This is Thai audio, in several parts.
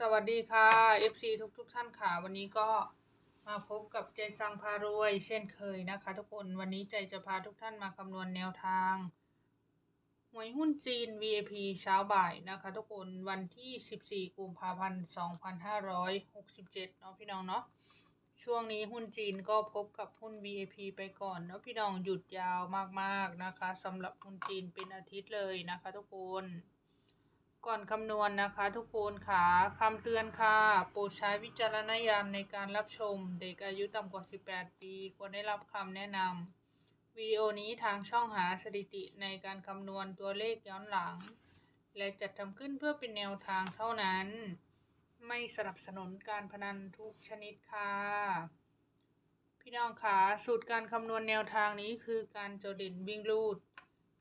สวัสดีค่ะ FC ทุกทุกท่านค่ะ วันนี้ก็มาพบกับใจสังพารวย เช่นเคยนะคะ ทุกคนวันนี้ใจจะพาทุกท่านมาคำนวณแนวทางหวยหุ้นจีน VIP เช้าบ่ายนะคะ ทุกคนวันที่ 14 กุมภาพันธ์ 2567 เนาะพี่น้องเนาะช่วงนี้หุ้นจีนก็พบกับหุ้น VIP ไปก่อนเนาะพี่น้องหยุดยาวมากๆนะคะสำหรับหุ้นจีนเป็นอาทิตย์เลยนะคะ ทุกคน ก่อนคำนวณนะคะทุกคนค่ะคำเตือนค่ะ โปรดใช้วิจารณญาณในการรับชม เด็กอายุต่ำกว่า 18 ปี ควรได้รับคำแนะนำวิดีโอนี้ทางช่องหาสถิติในการคำนวณตัวเลขย้อนหลัง และจัดทำขึ้นเพื่อเป็นแนวทางเท่านั้น ไม่สนับสนุนการพนันทุกชนิดค่ะ พี่น้องคะสูตรการคำนวณแนวทางนี้คือการโจดเด่นวิ่งลูด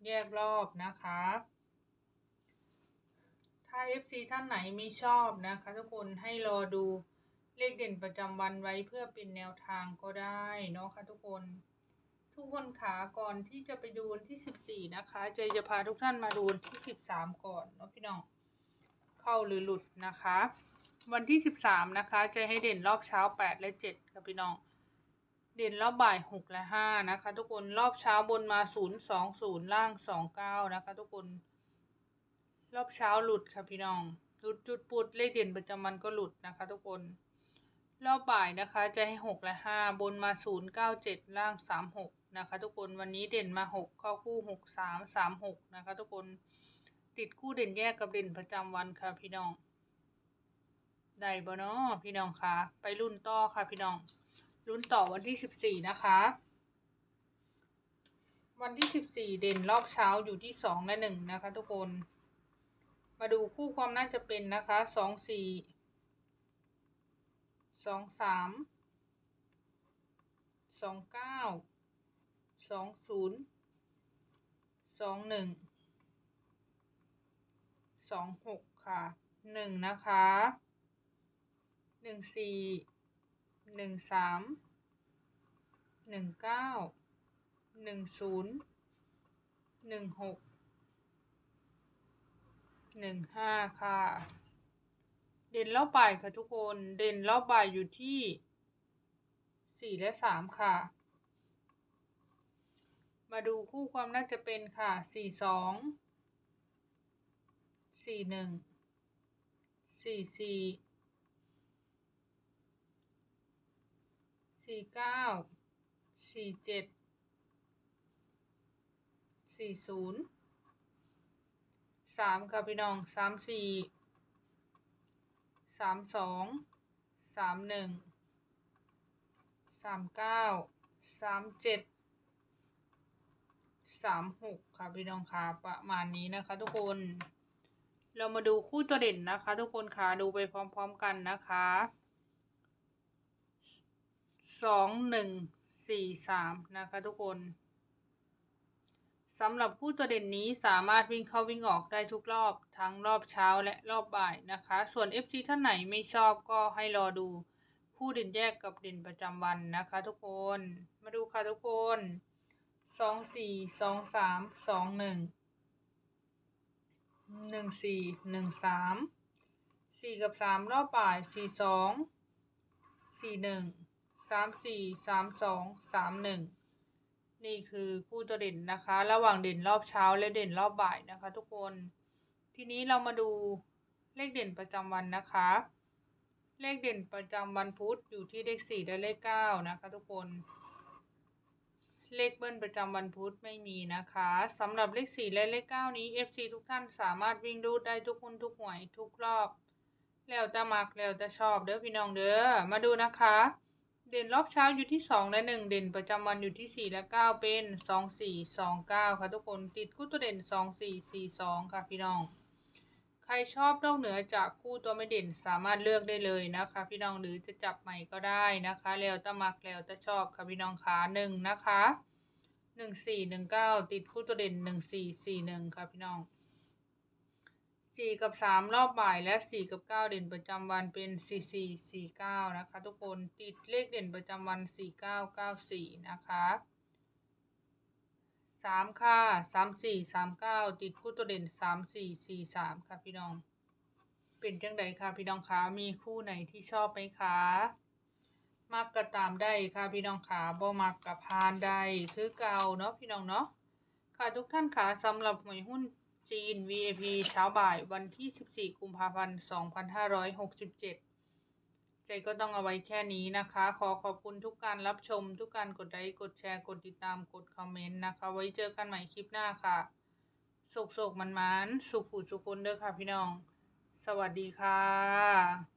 แยกรอบนะคะ ถ้า FC ท่านไหนไม่ชอบนะคะ ทุกคนให้รอดูเลขเด่นประจำวันไว้เพื่อเป็นแนวทางก็ได้เนาะค่ะทุกคน ทุกคนขาก่อนที่จะไปดูวันที่ 14 นะคะ เจจะพาทุกท่านมาดูวันที่ 13 ก่อนเนาะพี่น้อง เข้าหรือหลุดนะคะ วันที่ 13 นะคะจะให้เด่นรอบเช้า 8 และ 7 ค่ะพี่น้อง เด่นรอบบ่าย 6 และ 5 นะคะ ทุกคนรอบเช้าบนมา 0 2 0 ล่าง 29 นะคะ ทุกคน รอบเช้าหลุดค่ะพี่น้องหลุดจุดปุดเลขเด่นประจำวันก็หลุดนะคะ ทุกคน รอบบ่ายนะคะจะให้หกและห้าบนมาศูนย์เก้าเจ็ดล่างสามหกนะคะ ทุกคนวันนี้เด่นมาหกเข้าคู่หกสามสามหกนะคะ ทุกคนติดคู่เด่นแยกกับเด่นประจำวันค่ะพี่น้องได้บ่เนาะพี่น้องคะไปรุ่นต่อค่ะพี่น้องรุ่นต่อวันที่สิบสี่นะคะ วันที่สิบสี่เด่นรอบเช้าอยู่ที่สองและหนึ่งนะคะ ทุกคน มาดูคู่ความน่าจะเป็นนะคะสองสี่สองสามสองเก้าสองศูนย์สองหนึ่งสองหกค่ะหนึ่งนะคะหนึ่งสี่หนึ่งสามหนึ่งเก้าหนึ่งศูนย์หนึ่งหก หนึ่งห้าค่ะ เด่นรอบบ่ายค่ะทุกคน เด่นรอบบ่ายอยู่ที่สี่และสามค่ะ มาดูคู่ความน่าจะเป็นค่ะสี่สองสี่หนึ่งสี่สี่สี่เก้าสี่เจ็ดสี่ศูนย์ สามค่ะพี่น้องสามสี่สามสองสามหนึ่งสามเก้าสามเจ็ดสามหกค่ะพี่น้องค่ะประมาณนี้นะคะ ทุกคน เรามาดูคู่ตัวเด่นนะคะ ทุกคนค่ะดูไปพร้อม ๆกันนะคะสองหนึ่งสี่สามนะคะ ทุกคน สำหรับคู่ตัวเด่นนี้สามารถวิ่งเข้าวิ่งออกได้ทุกรอบ ทั้งรอบเช้าและรอบบ่ายนะคะ ส่วน FC ท่านไหนไม่ชอบก็ให้รอดู คู่เด่นแยกกับเด่นประจำวันนะคะ ทุกคน มาดูค่ะทุกคนสองสี่สองสามสองหนึ่งหนึ่งสี่หนึ่งสามสี่กับสามรอบบ่ายสี่สองสี่หนึ่งสามสี่สามสองสามหนึ่ง นี่คือคู่ตัวเด่นนะคะ ระหว่างเด่นรอบเช้าและเด่นรอบบ่ายนะคะ ทุกคน ทีนี้เรามาดูเลขเด่นประจำวันนะคะ เลขเด่นประจำวันพุธอยู่ที่เลขสี่และเลขเก้านะคะ ทุกคน เลขเบิ้ลประจำวันพุธไม่มีนะคะสำหรับเลขสี่และเลขเก้านี้ FC ทุกท่านสามารถวิ่งรูดได้ทุกคนทุกหวยทุกรอบ แล้วแต่มักแล้วแต่ชอบเด้อพี่น้องเด้อมาดูนะคะ เด่นรอบเช้าอยู่ที่สองและหนึ่งเด่นประจำวันอยู่ที่สี่และเก้าเป็นสองสี่สองเก้าค่ะทุกคนติดคู่ตัวเด่นสองสี่สี่สองค่ะพี่น้อง ใครชอบนอกเหนือจากคู่ตัวไม่เด่นสามารถเลือกได้เลยนะคะ พี่น้องหรือจะจับใหม่ก็ได้นะคะแล้วแต่มักแล้วแต่ชอบค่ะพี่น้องขาหนึ่งนะคะหนึ่งสี่หนึ่งเก้าติดคู่ตัวเด่นหนึ่งสี่สี่หนึ่งค่ะพี่น้อง สี่กับสามรอบบ่ายและสี่กับเก้าเด่นประจำวันเป็นสี่สี่สี่เก้านะคะ ทุกคนติดเลขเด่นประจำวันสี่เก้าเก้าสี่นะคะสามค่ะสามสี่สามเก้าติดคู่ตัวเด่นสามสี่สี่สามค่ะพี่น้อง เป็นจังใดคะพี่น้องคะมีคู่ไหนที่ชอบไหมคะมักก็ตามได้ค่ะพี่น้องขาบ่มักกับพานได้คือเก่าเนาะพี่น้องเนาะค่ะทุกท่านค่ะสำหรับหวยหุ้น จีน VAP เช้าบ่ายวันที่ 14 กุมภาพันธ์ 2567 ใจก็ต้องเอาไว้แค่นี้นะคะ ขอขอบคุณทุกการรับชม ทุกการกดไลค์ กดแชร์ กดติดตาม กดคอมเมนต์นะคะ ไว้เจอกันใหม่คลิปหน้าค่ะ สุกๆมันๆ สุขผูสุขคนเด้อค่ะพี่น้อง สวัสดีค่ะ